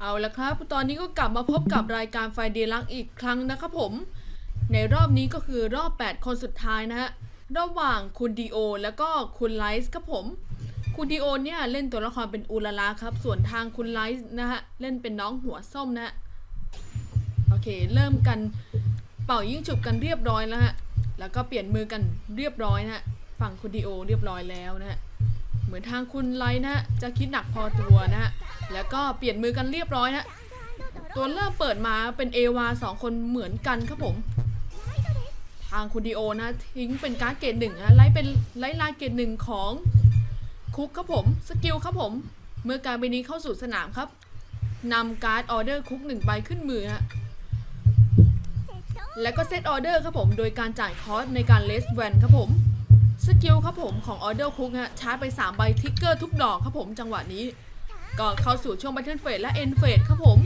เอาละครับ ตอนนี้ก็กลับมาพบกับรายการไฟเดลักอีกครั้งนะครับผม ในรอบนี้ก็คือรอบ 8 คนสุดท้ายนะฮะ ระหว่างคุณดีโอแล้วก็คุณไลซ์ครับผม คุณดีโอเนี่ยเล่นตัวละครเป็นอูลาลาครับ ส่วนทางคุณไลซ์นะฮะ เล่นเป็นน้องหัวส้มนะฮะ โอเค เริ่มกันเป่ายิ่งฉุบกันเรียบร้อยแล้วฮะ แล้วก็เปลี่ยนมือกันเรียบร้อยนะฮะ ฝั่งคุณดีโอเรียบร้อยแล้วนะฮะ เหมือนทางคุณไลท์นะ จะคิดหนักพอตัวนะฮะแล้วก็เปลี่ยนมือกันเรียบร้อยนะ ตัวเริ่มเปิดมาเป็นเอวาสองคนเหมือนกันครับผม ทางคุณดีโอนะ ทิ้งเป็นการ์ดเกรดหนึ่งนะไล่เป็นไล่ลาเกรดหนึ่งของคุกครับผม สกิลครับผม เมื่อการใบนี้เข้าสู่สนามครับนำการ์ดออเดอร์คุกหนึ่งใบขึ้นมือฮะแล้วก็เซตออเดอร์ครับผม โดยการจ่ายคอสในการเลสแวนครับผม สกิลครับผมของออเดอร์คุกฮะชาร์จไป 3 ใบทิกเกอร์ทุกดอกครับผมจังหวะนี้ ก็เข้าสู่ช่วง b ั t เทิลเฟสและเอ็นเฟสครับผม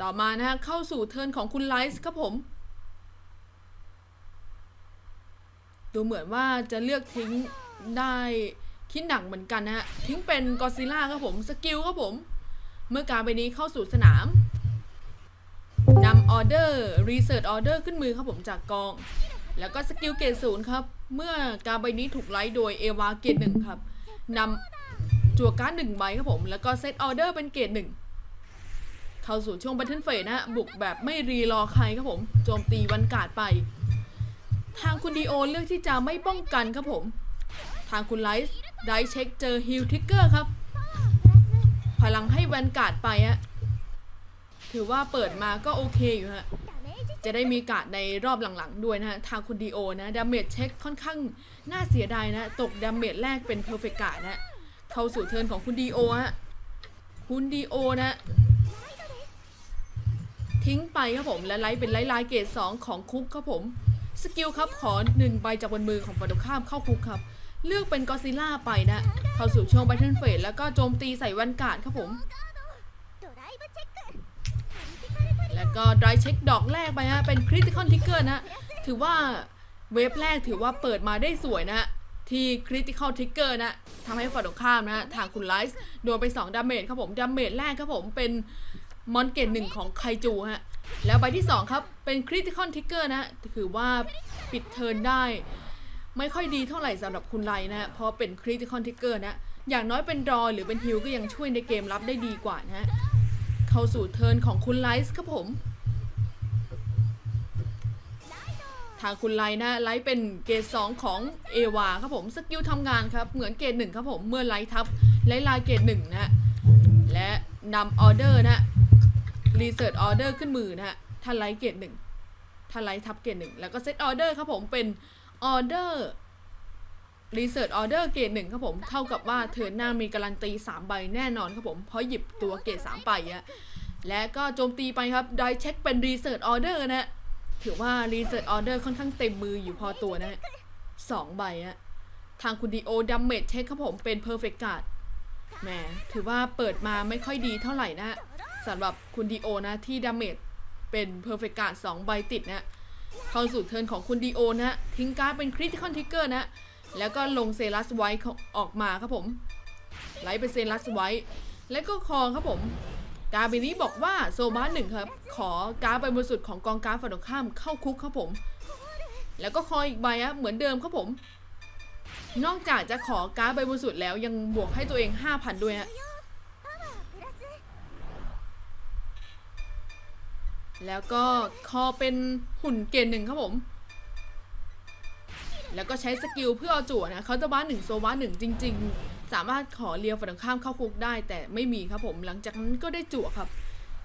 ต่อมานะฮะเข้าสู่เทิร์นของคุณไลซ์ครับผม ดูเหมือนว่าจะเลือกทิ้งได้คิดหนักเหมือนกันนะฮะ ทิ้งเป็นกอซิล่าครับผมสกิลครับผม เมื่อการใบนี้เข้าสู่สนามนำออเดอร์รีเสิร์ชออเดอร์ขึ้นมือครับผมจากกอง แล้วก็สกิลเกรดศูนย์ครับ เมื่อการใบนี้ถูกไลท์โดยเอวาเกรดหนึ่งครับนำจั่วการ์ดหนึ่งใบครับผม แล้วก็เซตออเดอร์เป็นเกรดหนึ่งเข้าสู่ช่วงบัตเทิลเฟสนะฮะ บุกแบบไม่รีรอใครครับผม โจมตีวันกาดไป ทางคุณดีโอเลือกที่จะไม่ป้องกันครับผม ทางคุณไลท์ได้เช็คเจอฮิลทิกเกอร์ครับ พลังให้แวนกาดไปฮะ ถือว่าเปิดมาก็โอเคอยู่ฮะ จะได้มีการ์ดในรอบหลังๆด้วยนะฮะ ทางคุณดีโอนะดาเมจเช็คค่อนข้างน่าเสียดายนะ ตกดาเมจแรกเป็นเพอร์เฟกการ์ดนะ เข้าสู่เทิร์นของคุณดีโอฮะ คุณดีโอนะ ทิ้งไปครับผมและไลท์เป็นไลท์ลายเกรดสองของคุกครับผม สกิลครับขอหนึ่งใบจากบนมือของฝั่งตรงข้ามเข้าคุกครับ เลือกเป็นกอซิล่าไปนะ เข้าสู่ช่วง b ั t เทิลเฟสแล้วก็โจมตีใส่แวนการ์ดครับผม แล้วก็ดรายเช็คดอกแรกไปฮะเป็นคริติคอนทิกเกอร์นะถือว่าเวฟแรกถือว่าเปิดมาได้สวยนะฮะที่คริติคอลทิกเกอร์นะทำให้ฝั่งตรงข้ามนะฮะทางคุณไลซ์โดนไป 2 ดาเมจครับผม ดาเมจแรกครับผมเป็นมอนเกตหนึ่งของไคจูฮะ แล้วใบที่ 2 ครับ เป็นคริติคอนทิกเกอร์นะ ถือว่าปิดเทิร์นได้ ไม่ค่อยดีเท่าไหร่สำหรับคุณไลนะฮะเพราะเป็นคริติคอนทิกเกอร์นะ อย่างน้อยเป็นรอหรือเป็นฮิลก็ยังช่วยในเกมรับได้ดีกว่านะ เข้าสู่เทิร์นของคุณไลซ์ครับผม ทางคุณไลท์นะไลท์เป็นเกรดสองของเอวาครับผมสกิลทำงานครับเหมือนเกรดหนึ่งครับผมเมื่อไลท์ทับไลท์ลายเกรดหนึ่งนะฮะและนำออเดอร์นะรีเสิร์ชออเดอร์ขึ้นมือนะฮะถ้าไลท์เกรดหนึ่งถ้าไลท์ทับเกรดหนึ่งแล้วก็เซตออเดอร์ครับผมเป็นออเดอร์ รีเสิร์ชออเดอร์เกรดหนึ่งครับผมเท่ากับว่าเทิร์นหน้ามีการันตี 3 ใบแน่นอนครับผม เพราะหยิบตัวเกรด3ไปอะและก็โจมตีไปครับได้เช็คเป็นรีเสิร์ชออเดอร์นะถือว่า Research Order ค่อนข้างเต็มมืออยู่พอตัวนะฮะสองใบอะทางคุณดีโอดัมเมจเช็คครับผมเป็น Perfect Card แหมถือว่าเปิดมาไม่ค่อยดีเท่าไหร่นะฮะสำหรับคุณดีโอนะที่ดัมเมจเป็น Perfect Card สองใบติดนะเข้าสู่เทิร์นของคุณดีโอนะทิ้งการ์ดเป็น Critical Trigger นะ แล้วก็ลงเซรัสไว้ออกมาครับผมไลท์เป็นเซรัสไว้ แล้วก็คอครับผม การ์ดใบนี้บอกว่าโซบาหนึ่งครับ ขอการ์ดใบบนสุดของกองการฝั่งตรงข้ามเข้าคุกครับผม แล้วก็คออีกใบอะเหมือนเดิมครับผม นอกจากจะขอการ์ดใบบนสุดแล้วยังบวกให้ตัวเอง 5,000 ด้วยฮะแล้วก็คอเป็นหุ่นเกณฑ์หนึ่งครับผม แล้วก็ใช้สกิลเพื่อเอาจั่วนะเขาจะบ้านหนึ่งโซบ้านหนึ่งจริง ๆ สามารถขอเลียวฝั่งตรงข้ามเข้าคุกได้ แต่ไม่มีครับผมหลังจากนั้นก็ได้จั่วครับ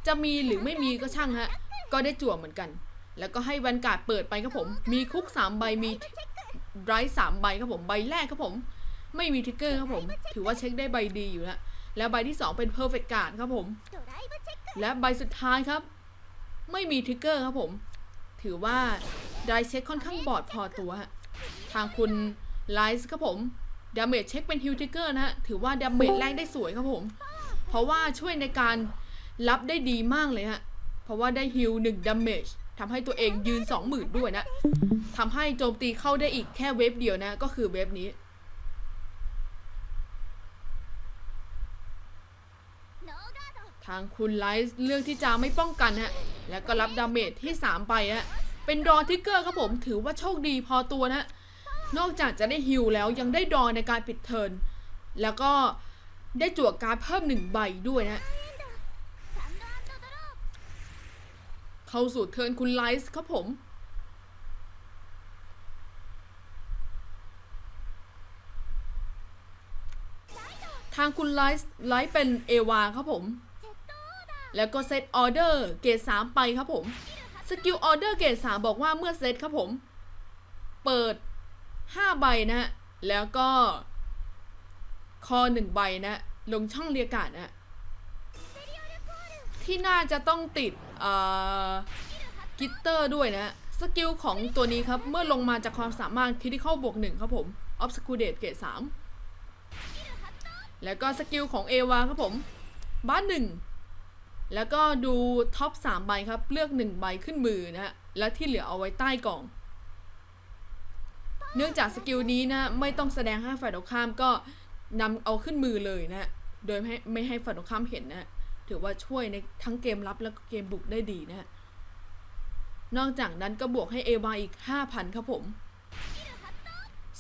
จะมีหรือไม่มีก็ช่างฮะก็ได้จั่วเหมือนกัน แล้วก็ให้แวนการ์ดเปิดไปครับผม มีคุกสามใบมีไรสามใบครับผมใบแรกครับผม ไม่มีทิกเกอร์ครับผม ถือว่าเช็คได้ใบดีอยู่นะแล้วใบที่สองเป็นเพอร์เฟกการ์ดครับผม และใบสุดท้ายครับ ไม่มีทิกเกอร์ครับผม ถือว่าได้เช็คค่อนข้างบอดพอตัวฮะ ทางคุณไลซ์ครับผมดาเมจเช็คเป็นฮิลทิเกอร์นะฮะ ถือว่าดาเมจแรกได้สวยครับผม เพราะว่าช่วยในการรับได้ดีมากเลยฮะ เพราะว่าได้ฮิลหนึ่งดาเมจทำให้ตัวเองยืน 20,000 ด้วยนะทำให้โจมตีเข้าได้อีกแค่เวฟเดียวนะ ก็คือเวฟนี้ノーガーางคุณไลท์เลือกที่จะไม่ป้องกันฮะ แล้วก็รับดาเมจที่ 3 ไปฮะ เป็นดอทิกเกอร์ครับผม ถือว่าโชคดีพอตัวนะ นอกจากจะได้ฮิลแล้วยังได้ดอในการปิดเทิร์น แล้วก็ได้จั่วการดเพิ่มหนึ่งใบด้วยนะ เข้าสู่เทิร์นคุณไลท์ครับผมทางคุณไลท์ไลท์เป็นเอวาครับผม แล้วก็เซตออเดอร์เกรด3ไปครับผม สกิลออเดอร์เกรด3บอกว่าเมื่อเซตครับผม เปิด 5 ใบนะฮะแล้วก็คอ 1 ใบนะ ลงช่องเรียการ์ดนะ ที่น่าจะต้องติดกิตเตอร์ด้วยนะ สกิลของตัวนี้ครับ เมื่อลงมาจากความสามารถค i ิ i ค a l บวก1ครับผม Obscurate เกรด3แล้วก็สกิลของเอวาครับผมบ้านหนึ่ง แล้วก็ดูท็อป3ใบครับ เลือก 1 ใบขึ้นมือนะฮะ และที่เหลือเอาไว้ใต้กล่อง เนื่องจากสกิลนี้นะไม่ต้องแสดงให้ฝ่ายตรงข้ามก็นำเอาขึ้นมือเลยนะ โดยไม่ให้ฝ่ายตรงข้ามเห็นนะ ถือว่าช่วยในทั้งเกมรับและเกมบุกได้ดีนะนอกจากนั้นก็บวกให้เอวาอีก 5,000 ครับผม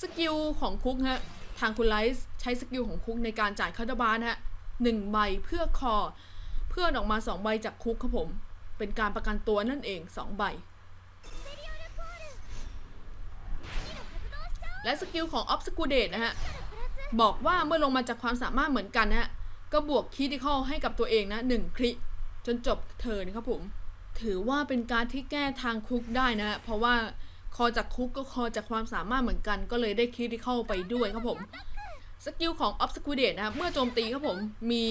สกิลของคุกฮะ ทางคุณไลท์ใช้สกิลของคุกในการจ่ายคาร์ดบาร์นะฮะหนึ่งใบเพื่อคอ เพื่อนออกมา2ใบจากคุกครับผม เป็นการประกันตัวนั่นเอง2ใบ และสกิลของ Obscurate นะฮะ บอกว่าเมื่อลงมาจากความสามารถเหมือนกันนะฮะ ก็บวกคิดิคอลให้กับตัวเองนะหนึ่งคริจนจบเทิร์นครับผม ถือว่าเป็นการที่แก้ทางคุกได้นะฮะ เพราะว่าคอจากคุกก็คอจากความสามารถเหมือนกัน ก็เลยได้คิดิคอลไปด้วยครับผมสกิลของ Obscurate นะครับเมื่อโจมตีครับผมมี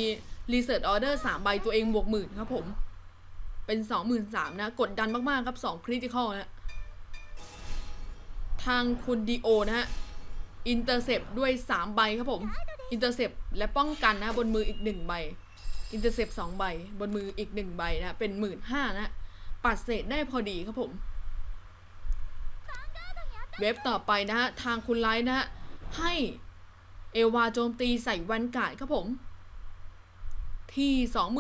Research Order 3ใบตัวเองบวกหมื่นครับผม เป็น23,000นสามนะ กดดันมาก ๆ ครับ2 Critical นะ ทางคุณดีโอนะฮะ Intercept ด้วย3ใบครับผม Intercept และป้องกันนะบนมืออีก1ใบ Intercept 2ใบ บนมืออีก1ใบนะ เป็น15,000นะ ปัดเศษได้พอดีครับผม เว็บต่อไปนะฮะ ทางคุณไลท์นะฮะ ให้เอวาโจมตีใส่แวนการ์ดครับผม ที่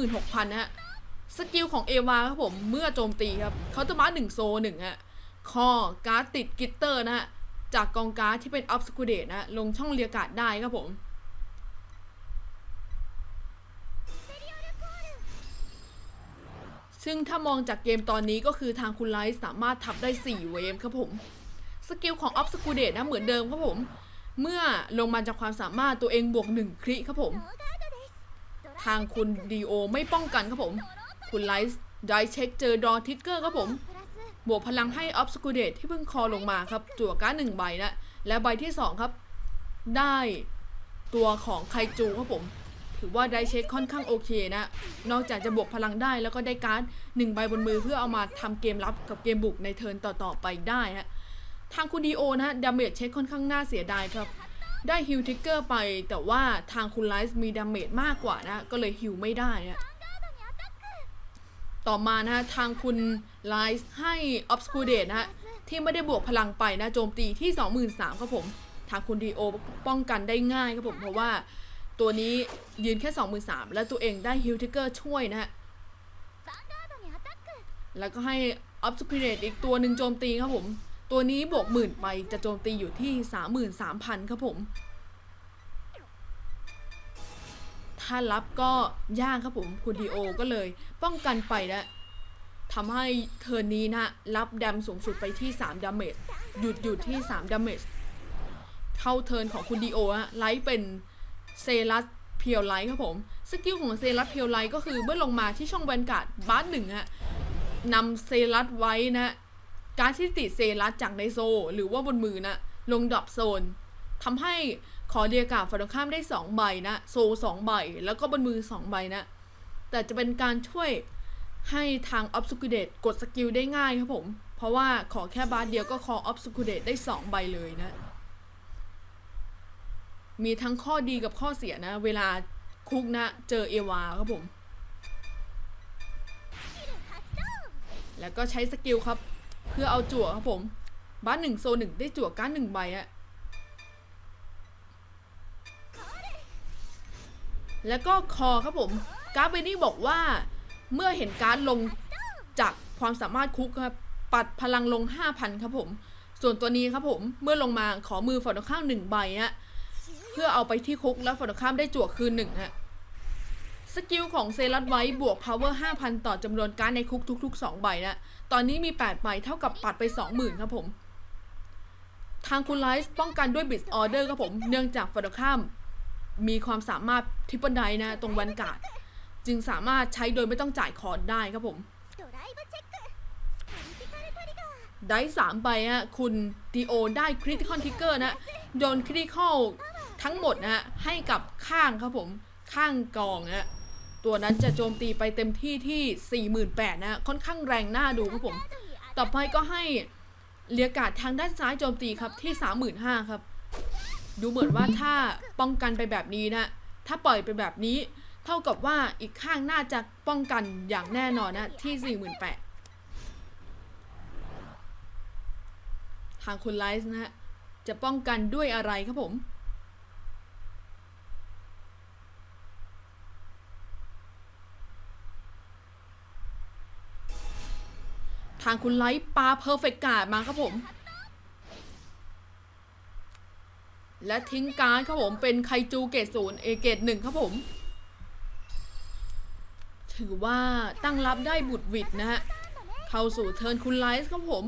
26,000 นะฮะ สกิลของเอวาครับผมเมื่อโจมตีครับเขาจะมาหนึ่งโซหนึ่งฮะคอการ์ดติดกิตเตอร์นะฮะ จากกองการ์ดที่เป็นออฟสกูเดตนะ ลงช่องเรียการ์ดได้ครับผมซึ่งถ้ามองจากเกมตอนนี้ก็คือทางคุณไลท์สามารถทับได้ 4 เวฟครับผม สกิลของออฟสกูเดตนะเหมือนเดิมครับผม เมื่อลงมาจากความสามารถตัวเองบวกหนึ่งคริครับผมางคุณดีโอไม่ป้องกันครับผม คุณไลท์ได้เช็คเจอดอทิกเกอร์ครับผม บวกพลังให้ออฟสกูเดตที่เพิ่งคอลงมาครับ จั่วการ์ดหนึ่งใบนะ และใบที่ 2 ครับ ได้ตัวของไคจูครับผม ถือว่าได้เช็คค่อนข้างโอเคนะ นอกจากจะบวกพลังได้แล้วก็ได้การ์ดหนึ่งใบบนมือเพื่อเอามาทำเกมรับกับเกมบุกในเทิร์นต่อๆไปได้ฮะทางคุณดีโอนะดาเมจเช็คค่อนข้างน่าเสียดายครับ ได้ฮิลทิกเกอร์ไป แต่ว่าทางคุณไลซ์มีดาเมจมากกว่านะ ก็เลยฮิลไม่ได้นะต่อมานะฮะทางคุณไลซ์ให้ Obscurate นะฮะที่ไม่ได้บวกพลังไปนะโจมตีที่ 23,000ครับผม ทางคุณดีโอป้องกันได้ง่ายครับผม เพราะว่าตัวนี้ยืนแค่ 23,000แล้วตัวเองได้ฮิลทิกเกอร์ช่วยนะฮะแล้วก็ให้ Obscurate อีกตัวหนึ่งโจมตีครับผม ตัวนี้บวกหมื่นไปจะโจมตีอยู่ที่ 33,000 ครับผม ถ้ารับก็ยากครับผมคุณดีโอก็เลย ป้องกันไปนะทำให้เทิร์นนี้นะรับดมสูงสุดไปที่3ดาเมจหยุดอยู่ที่3ดาเมจเข้าเทิร์นของคุณดีโอฮะไลท์เป็นเซรัสเพียวไลท์ครับผมสกิลของเซรัสเพียวไลท์ก็คือเมื่อลงมาที่ช่องแวนการ์ดบาร์หนึ่งฮะนำเซรัสไว้นะ การที่ติดเซรัสจากในโซ หรือว่าบนมือนะลงดรอปโซนทำให้ขอเดียกาฝ่ายตรงข้ามได้ 2 ใบนะ โซ 2 ใบ แล้วก็บนมือ 2 ใบนะ แต่จะเป็นการช่วยให้ทาง o b s c u r a t e กดสกิลได้ง่ายครับผม เพราะว่าขอแค่บาร์เดียวก็ขอ o b s c u r a t e ได้ 2 ใบเลยนะ มีทั้งข้อดีกับข้อเสียนะ เวลาคุกนะ เจอเอวาครับผม แล้วก็ใช้สกิลครับ พื่อเอาจั่วครับผม บ้านหนึ่งโซหนึ่งได้จั่วการ์ดหนึ่งใบอะแล้วก็คอครับผมการ์ดใบนี้บอกว่า เมื่อเห็นการ์ดลงจากความสามารถคุกครับปัดพลังลง 5,000 ครับผม ส่วนตัวนี้ครับผมเมื่อลงมาขอมือฝั่งตรงข้ามหนึ่งใบฮะเพื่อเอาไปที่คุกแล้วฝั่งตรงข้ามได้จั่วคืนหนึ่งฮะ สกิลของเซรัตไว้บวกพาว power 5,000 ต่อจำนวนการในคุกทุก ๆ 2 ใบนะ ตอนนี้มี 8 ใบเท่ากับปัดไป 20,000 ครับผม ทางคุณไลท์ป้องกันด้วยบิสออเดอร์ครับผม เนื่องจากฝ่ายค้ามมีความสามารถทิปเปิลไดนะ ตรงวันกาดจึงสามารถใช้โดยไม่ต้องจ่ายคอร์ดได้ครับผม ได้สามใบฮะ คุณดีโอได้คริติคอลทิกเกอร์นะโยนคริติคอลทั้งหมดนะให้กับข้างครับผม ข้างกองนะ ตัวนั้นจะโจมตีไปเต็มที่ที่ 48,000นะฮะค่อนข้างแรงหน่าดูครับผม ต่อไปก็ให้เลียกาดทางด้านซ้ายโจมตีครับที่ 35,000ครับ ดูเหมือนว่าถ้าป้องกันไปแบบนี้นะ ถ้าปล่อยไปแบบนี้ เท่ากับว่าอีกข้างน่าจะป้องกันอย่างแน่นอนนะที่ 48,000ทางคุณไลซ์นะฮะจะป้องกันด้วยอะไรครับผมางคุณไลท์ปาเพอร์เฟกต์การ์ดมาครับผม และทิ้งการ์ดครับผมเป็นไคจูเกตศูนย์เอเกตหนึ่งครับผม ถือว่าตั้งรับได้บุดวิดนะฮะ เข้าสู่เทิร์นคุณไลท์ครับผม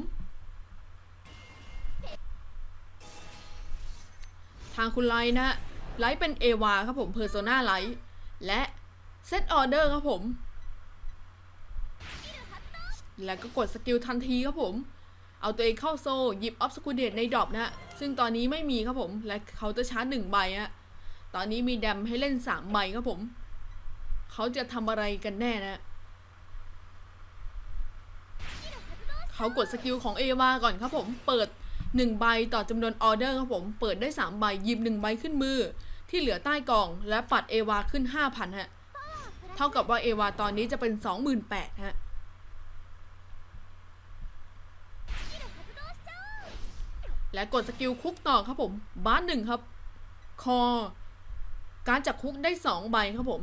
ทางคุณไลท์นะฮะไลท์เป็นเอวาครับผมเพอร์โซนาไลท์และเซตออเดอร์ครับผม แล้วก็กดสกิลทันทีครับผม เอาตัวเองเข้าโซหยิบออฟสกูเดตในดรอปนะฮะ ซึ่งตอนนี้ไม่มีครับผม และเขาจะชาร์จหนึ่งใบฮะ ตอนนี้มีแดมให้เล่นสามใบครับผม เขาจะทำอะไรกันแน่นะ เขากดสกิลของเอวาก่อนครับผม เปิด1ใบต่อจำนวนออเดอร์ครับผม เปิดได้3ใบหยิบ1ใบขึ้นมือ ที่เหลือใต้กล่อง และปัดเอวาขึ้น5,000ฮะ เท่ากับว่าเอวาตอนนี้จะเป็น28,000ฮะ และกดสกิลคุกต่อครับผมบ้านหนึ่งครับ คอ การจับคุกได้2ใบครับผม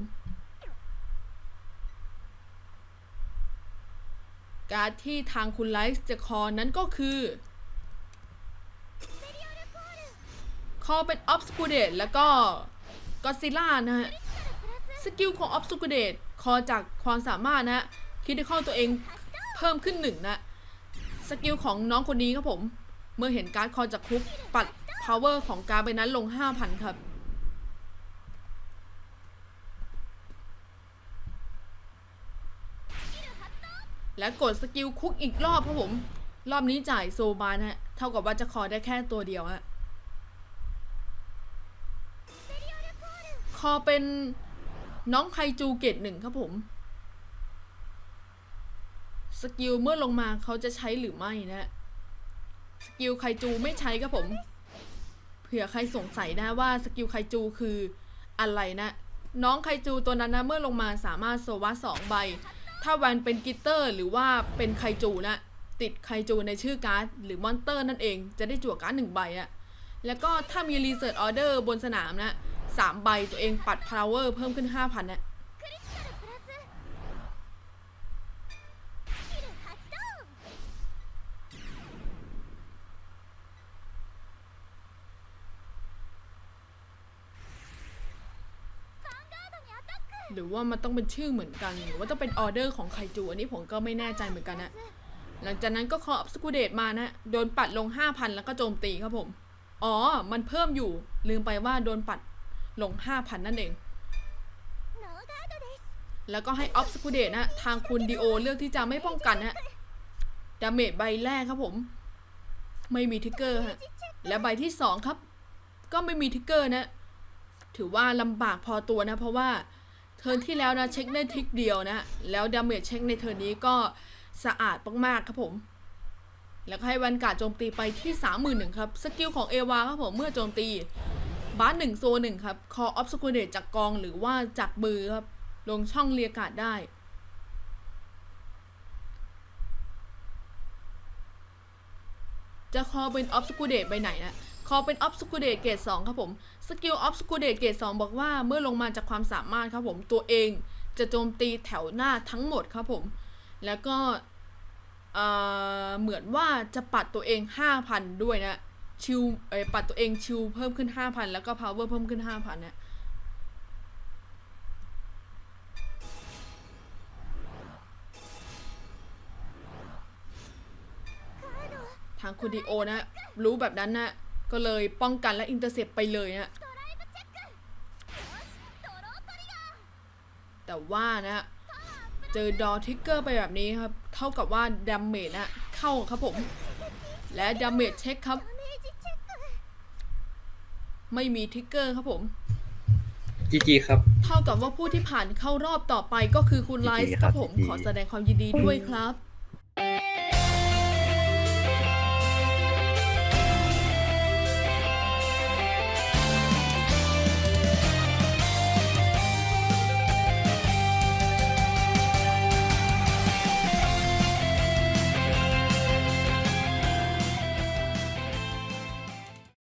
การที่ทางคุณไลฟ์จะคอนั้นก็คือคอเป็นออฟสกูเดตแล้วก็ก็ซิล่านะฮะ สกิลของออฟสกูเดตคอจากความสามารถนะฮะคิดด้เข้าตัวเองเพิ่มขึ้นหนึ่งนะ สกิลของน้องคนนี้ครับผม เมื่อเห็นการ์ดคอจากคุกปัด power ของการดใบนั้นลง 5,000 ครับ และกดสกิลคุกอีกรอบครับผม รอบนี้จ่ายโซบานฮะ เท่ากับว่าจะคอได้แค่ตัวเดียวฮะ คอเป็นน้องไคจูเกตหนึ่งครับผม สกิลเมื่อลงมาเขาจะใช้หรือไม่นะฮะ สกิลไคจูไม่ใช้ครับผม เผื่อใครสงสัยนะว่าสกิลไคจูคืออะไรนะ น้องไคจูตัวนั้นนะเมื่อลงมาสามารถโซวะสองใบ ถ้าแวนเป็นกิตเตอร์ หรือว่าเป็นไคจูนะติดไคจูในชื่อการ์ดหรือมอนเตอร์นั่นเองจะได้จั่วการ์ดหนึ่งใบอะแล้วก็ถ้ามีรีเซิร์ชออเดอร์บนสนามนะสามใบตัวเองปัดพาวเวอร์เพิ่มขึ้นห้าพันนะ หรือว่ามันต้องเป็นชื่อเหมือนกัน หรือว่าต้องเป็นออเดอร์ของไคจู อันนี้ผมก็ไม่แน่ใจเหมือนกันนะ หลังจากนั้นก็ขอสกูเดตมานะ โดนปัดลง 5,000 แล้วก็โจมตีครับผม อ๋อ มันเพิ่มอยู่ ลืมไปว่าโดนปัดลง 5,000 นั่นเอง แล้วก็ให้ออฟสกูเดตนะ ทางคุณดีโอเลือกที่จะไม่ป้องกันฮนะดาเมจใบแรกครับผม ไม่มีทิกเกอร์ฮะ และใบที่ 2 ครับ ก็ไม่มีทิกเกอร์นะ ถือว่าลำบากพอตัวนะ เพราะว่า เทิร์นที่แล้วนะเช็คได้ทิกเดียวนะแล้วดาเมจเช็คในเทิร์นนี้ก็สะอาดมากๆครับผม แล้วก็ให้วันการ์ดโจมตีไปที่ 31,000ครับ สกิลของเอวาครับผมเมื่อโจมตีบาสหนึ่งโซหนึ่งครับ คอออฟสกูเดตจากกองหรือว่าจากมือครับ ลงช่องเรียกาดได้ จะคอเป็นออฟสกูเดตไปไหนนะ คอเป็นออฟสกูเดตเกรด2ครับผม สกิลออฟสกูเดตเกรด2บอกว่าเมื่อลงมาจากความสามารถครับผม ตัวเองจะโจมตีแถวหน้าทั้งหมดครับผม แล้วก็เออเหมือนว่าจะปัดตัวเอง 5,000 ด้วยนะ ชิลเอปัดตัวเองชิลเพิ่มขึ้น 5,000 แล้วก็ power เพิ่มขึ้น 5,000นะทางคุณดีโอนะ รู้แบบนั้นนะ ก็เลยป้องกันและอินเตอร์เซปไปเลยนะแต่ว่านะเจอดอทิกเกอร์ไปแบบนี้ครับ เท่ากับว่าดามเมจนะเข้าครับผม และดามเมจเช็คครับ ไม่มีทิกเกอร์ครับผมจีจีครับ เท่ากับว่าผู้ที่ผ่านเข้ารอบต่อไปก็คือคุณไลส์ครับผม ขอแสดงความยินดีด้วยครับ